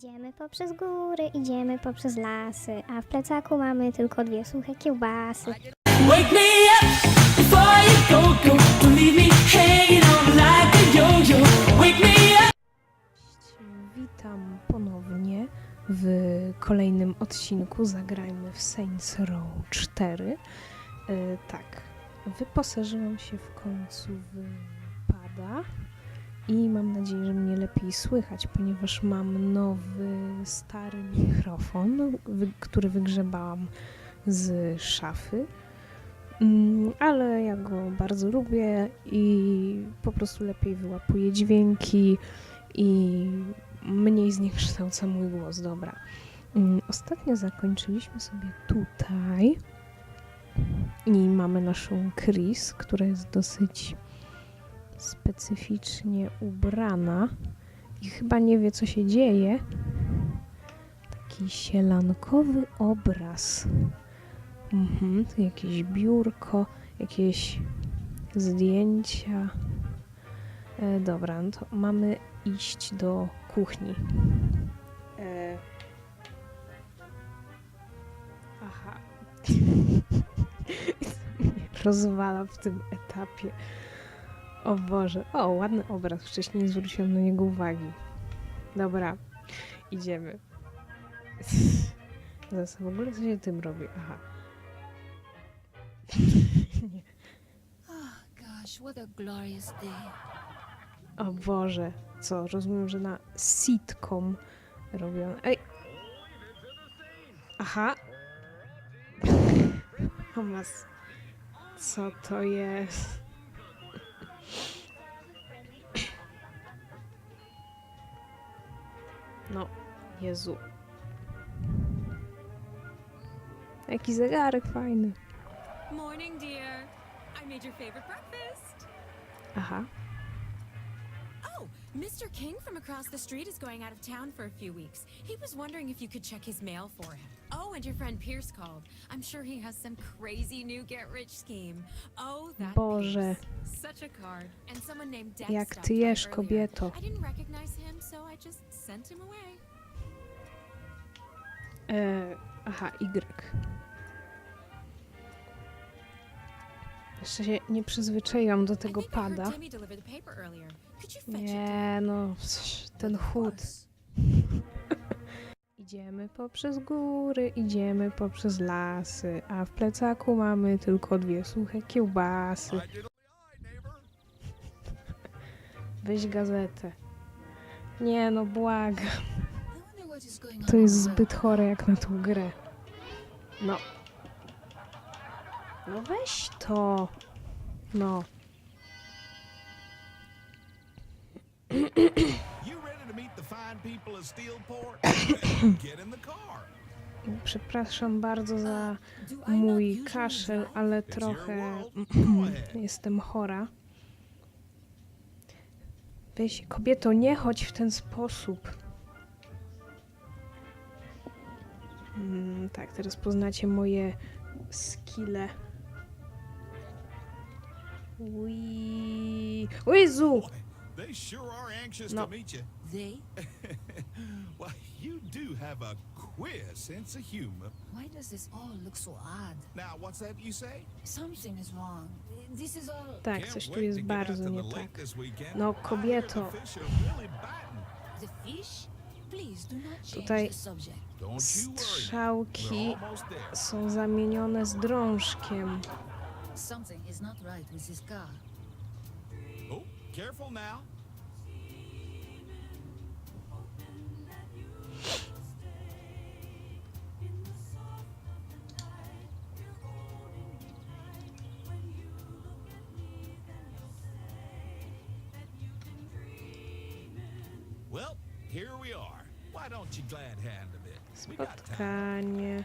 Idziemy poprzez góry, idziemy poprzez lasy, a w plecaku mamy tylko dwie suche kiełbasy. Wake me up before you go, go. Don't leave me hanging on like a yo-yo. Wake me up. Witam ponownie w kolejnym odcinku Zagrajmy w Saints Row 4. E, tak, wyposażyłam się w końcu w pada i mam nadzieję, że mnie lepiej słychać, ponieważ mam nowy, stary mikrofon, który wygrzebałam z szafy. Mm, Ale ja go bardzo lubię i po prostu lepiej wyłapuje dźwięki i mniej zniekształca mój głos. Dobra. Mm, Ostatnio zakończyliśmy sobie tutaj i mamy naszą Chris, która jest dosyć specyficznie ubrana i chyba nie wie, co się dzieje. Taki sielankowy obraz. Mhm, jakieś biurko, jakieś zdjęcia. E, dobra, no to mamy iść do kuchni. E... Aha. Rozwala w tym etapie. O Boże. O, ładny obraz. Wcześniej nie zwróciłam na niego uwagi. Dobra, idziemy. Zaraz w ogóle co się tym robi? Aha. nie. Gosh, what a glorious day. O Boże, co? Rozumiem, że na sitcom robią. Ej! Aha! Hamas. Co to jest? No, Jezu. Jaki zegarek fajny. Morning, dear. I made your favorite breakfast. Aha. Oh, Mr. King from across the street is going out of town for a few weeks. He was wondering if you could check his mail for him. Oh, and your friend Pierce called. I'm sure he has some crazy new get-rich scheme. Oh, that Boże. Pierce. Such a card. And someone named Dex Jak ty jesz, kobieto. I didn't recognize him, so I just sent him away. E, aha, Y. Jeszcze się nie przyzwyczaiłam do tego pada. Nie, no, ten chód. Idziemy poprzez góry, idziemy poprzez lasy, a w plecaku mamy tylko dwie suche kiełbasy. Weź gazetę. Nie no, błagam. To jest zbyt chore jak na tą grę. No. No weź to. No. Przepraszam bardzo za not mój kaszel, ale trochę jestem chora. Weź, kobieto, nie chodź w ten sposób. Mm, tak, teraz poznacie moje skille. Ui. O! They sure are anxious No. to meet you. They? Well, you do have a queer sense of humor. Why does this all look so odd? Now, what's that you say? Something is wrong. This is all. Tak, coś tu jest bardzo nie tak. No, kobieto. Tutaj. Strzałki są zamienione z drążkiem. Something is not right with this car. Oh, careful now. Well, here we are. Why don't you glad hand a bit? We got time. Spotkanie.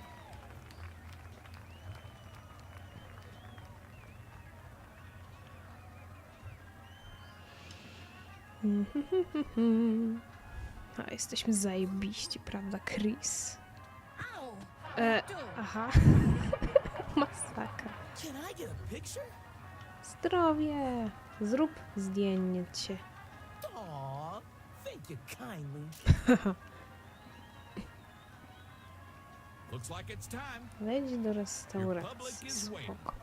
A jesteśmy zajebiści, prawda, Chris? E, aha. Masakra. Zdrowie. Zrób zdjęcie. Wejdź do restauracji. Spoko.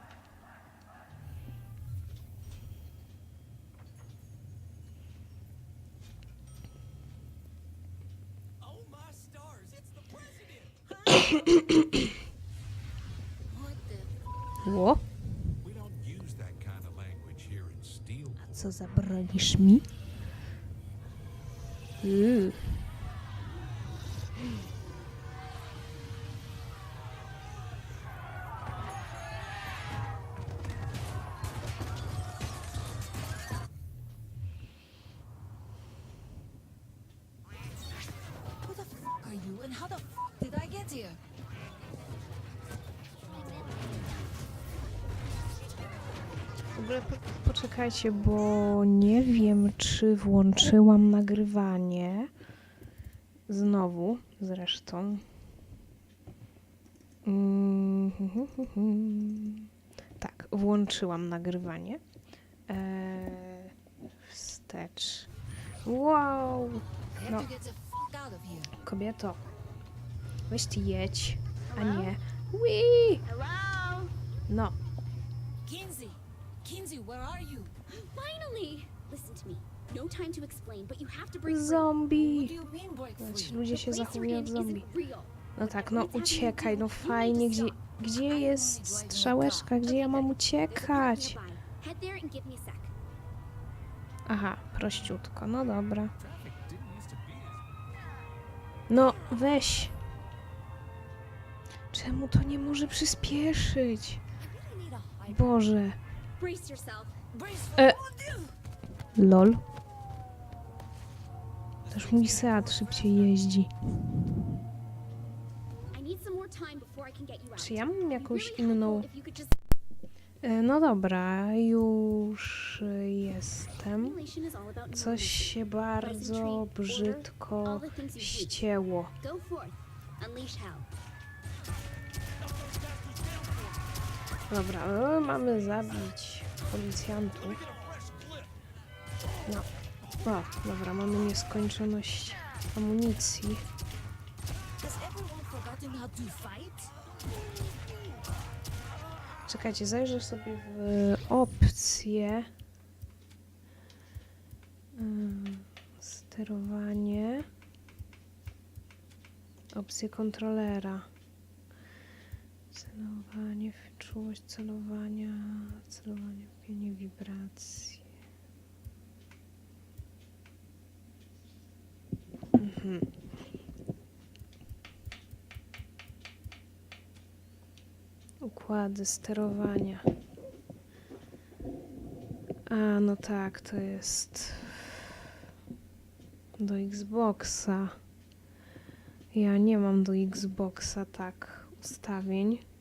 In Steelport. co zabronisz mi? Yy. Ogóle po, poczekajcie, bo nie wiem, czy włączyłam nagrywanie. Znowu, zresztą. Mm, Tak, włączyłam nagrywanie. Eee, wstecz. Wow! No. Kobieto, weź ty jedź, a nie. Wii! No, where are you? Finally! Listen to me. No time to explain, but you have to break zombie! do you mean break No, Ci free? ludzie się zachowują jak zombie. No tak, no uciekaj, no fajnie, gdzie, gdzie jest strzałeczka, gdzie ja mam uciekać? Aha, prościutko, no dobra. No, weź. Czemu to nie może przyspieszyć? Boże. E. Lol. Też mój Seat szybciej jeździ. Czy ja mam jakąś inną... E, No dobra, już jestem. Coś się bardzo brzydko ścięło. Dobra, e, mamy zabić policjantów. No. O, dobra, mamy nieskończoność amunicji. Czekajcie, zajrzę sobie w opcje. Sterowanie. Opcje kontrolera. Celowanie, czułość celowania, celowanie, pienie wibracji. Mhm. Układy sterowania. A, no tak, to jest do Xboxa. Ja nie mam do Xboxa tak ustawień.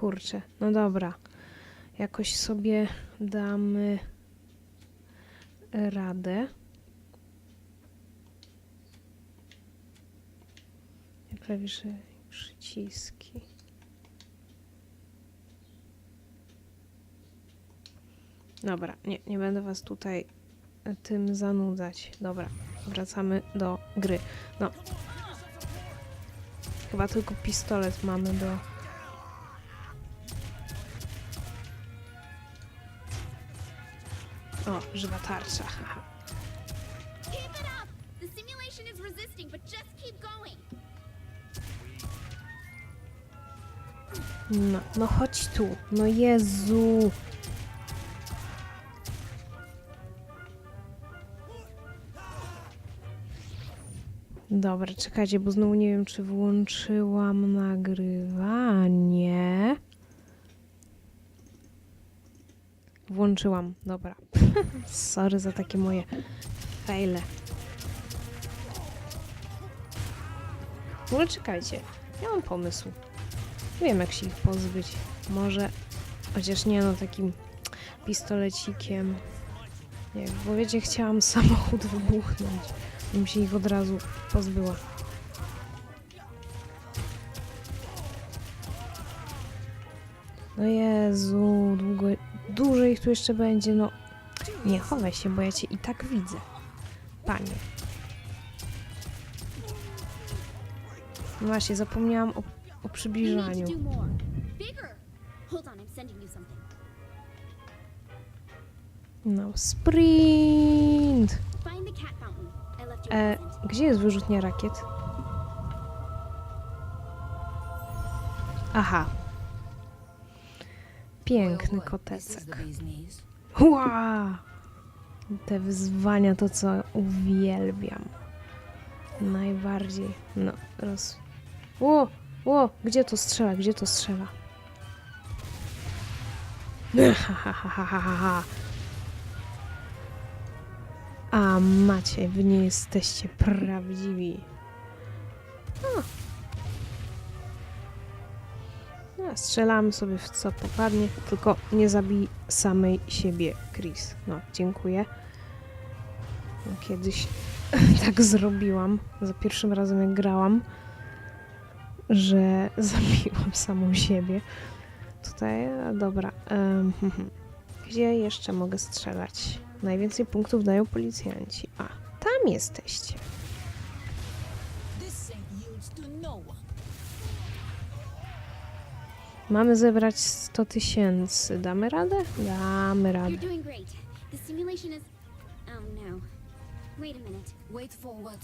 Kurczę, no dobra. Jakoś sobie damy radę. Klawisze przyciski. Dobra, nie, nie będę was tutaj tym zanudzać. Dobra, wracamy do gry. No. Chyba tylko pistolet mamy do... O, żywa tarcza, haha. No, no chodź tu. No Jezu. Dobra, czekajcie, bo znowu nie wiem, czy włączyłam nagrywanie. Włączyłam, dobra. Sorry za takie moje fejle. W ogóle czekajcie, ja mam pomysł. Wiem, jak się ich pozbyć. Może, chociaż nie no, takim pistolecikiem. Nie, bo wiecie, chciałam samochód wybuchnąć. Bym się ich od razu pozbyła. No Jezu, długo, dużo ich tu jeszcze będzie, no. Nie chowaj się, bo ja cię i tak widzę. Panie. No właśnie, zapomniałam o, o przybliżaniu. No, sprint! E, gdzie jest wyrzutnia rakiet? Aha. Piękny kotecek. Ła! Te wyzwania to co uwielbiam. Najbardziej. No, roz... Ło! Ło! Gdzie to strzela? Gdzie to strzela? Ha, ha, ha, ha, ha, ha, ha. A macie, wy nie jesteście prawdziwi. Strzelamy sobie w co popadnie, tylko nie zabij samej siebie, Chris. No, dziękuję. No, kiedyś tak zrobiłam, za pierwszym razem jak grałam, że zabiłam samą siebie. Tutaj, e, dobra. em, mhm. Gdzie jeszcze mogę strzelać? Najwięcej punktów dają policjanci. A, tam jesteście. Mamy zebrać 100 tysięcy. Damy radę? Damy radę. Oh no.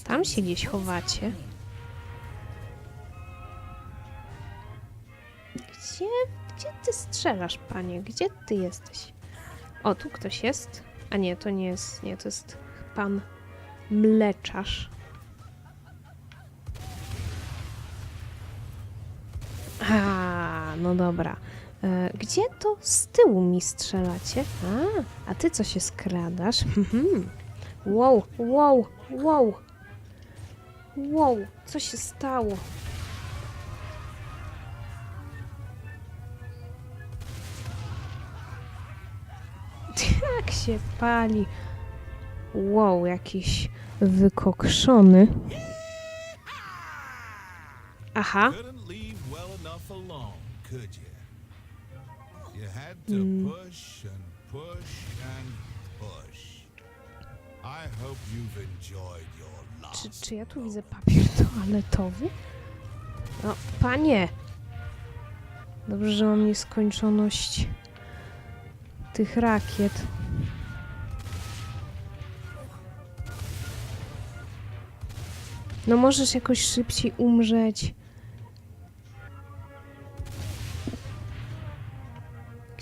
Tam się gdzieś chowacie. Gdzie, gdzie ty strzelasz, panie? Gdzie ty jesteś? O, tu ktoś jest. A nie, to nie jest, nie, to jest pan mleczarz. No dobra. E, gdzie to z tyłu mi strzelacie? A, a ty co się skradasz? Mhm. Wow, wow, wow. Wow, co się stało? Jak się pali? Wow, jakiś wykokszony. Aha, Could you? You had to Hmm. push and push and push. I hope you've enjoyed your czy, last czy ja tu widzę papier toaletowy? No, panie! Dobrze, że mam nieskończoność tych rakiet. No możesz jakoś szybciej umrzeć.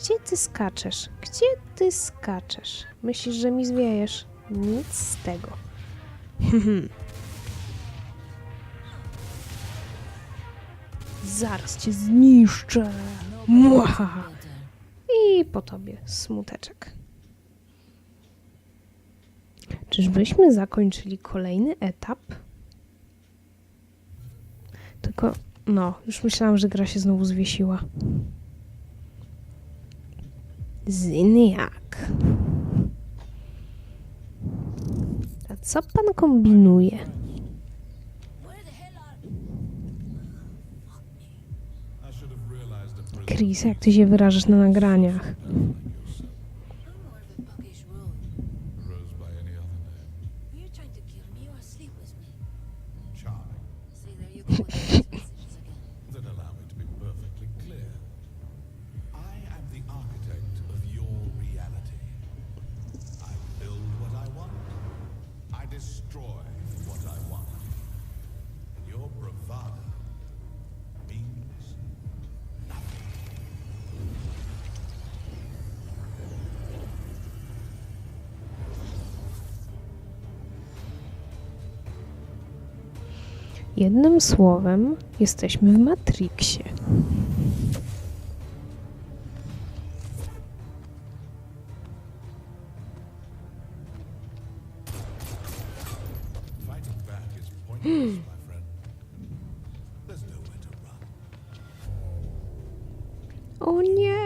Gdzie ty skaczesz? Gdzie ty skaczesz? Myślisz, że mi zwiejesz? Nic z tego. Zaraz cię zniszczę. Mwahaha. I po tobie smuteczek. Czyżbyśmy zakończyli kolejny etap? Tylko, no, już myślałam, że gra się znowu zwiesiła. Zyniak. A co pan kombinuje? Chris, jak ty się wyrażasz na nagraniach? Jednym słowem, jesteśmy w Matrixie. O nie!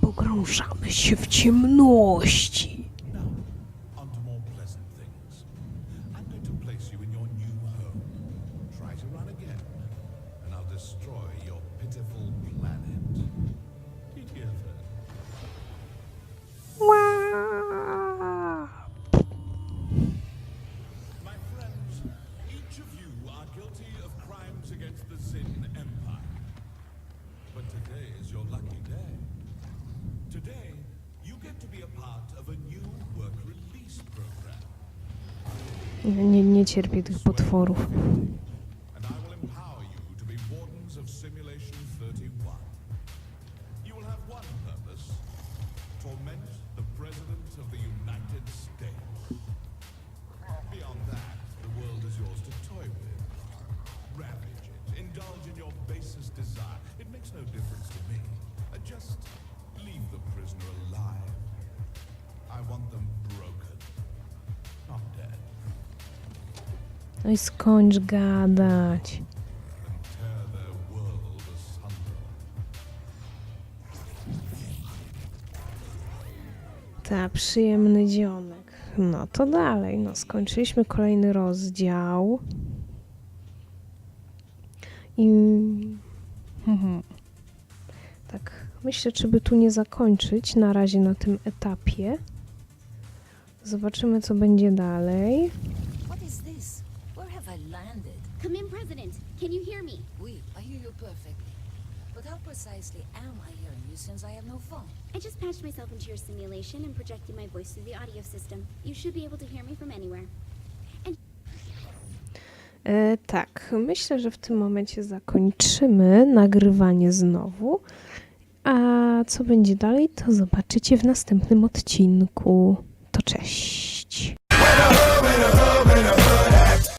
Pogrążamy się w ciemności. Nie, nie cierpię tych potworów. No i skończ gadać. Ta, przyjemny dzionek. No to dalej, no skończyliśmy kolejny rozdział. I... Mhm. Tak, myślę, czy by tu nie zakończyć na razie na tym etapie. Zobaczymy, co będzie dalej. Where have I landed? Come in, President. Can you hear me? Oui, I hear you perfectly. But how precisely am I hearing you since I have no phone? I just patched myself into your simulation and projected my voice through the audio system. You should be able to hear me from anywhere. E, tak, myślę, że w tym momencie zakończymy nagrywanie znowu. A co będzie dalej, to zobaczycie w następnym odcinku. To cześć.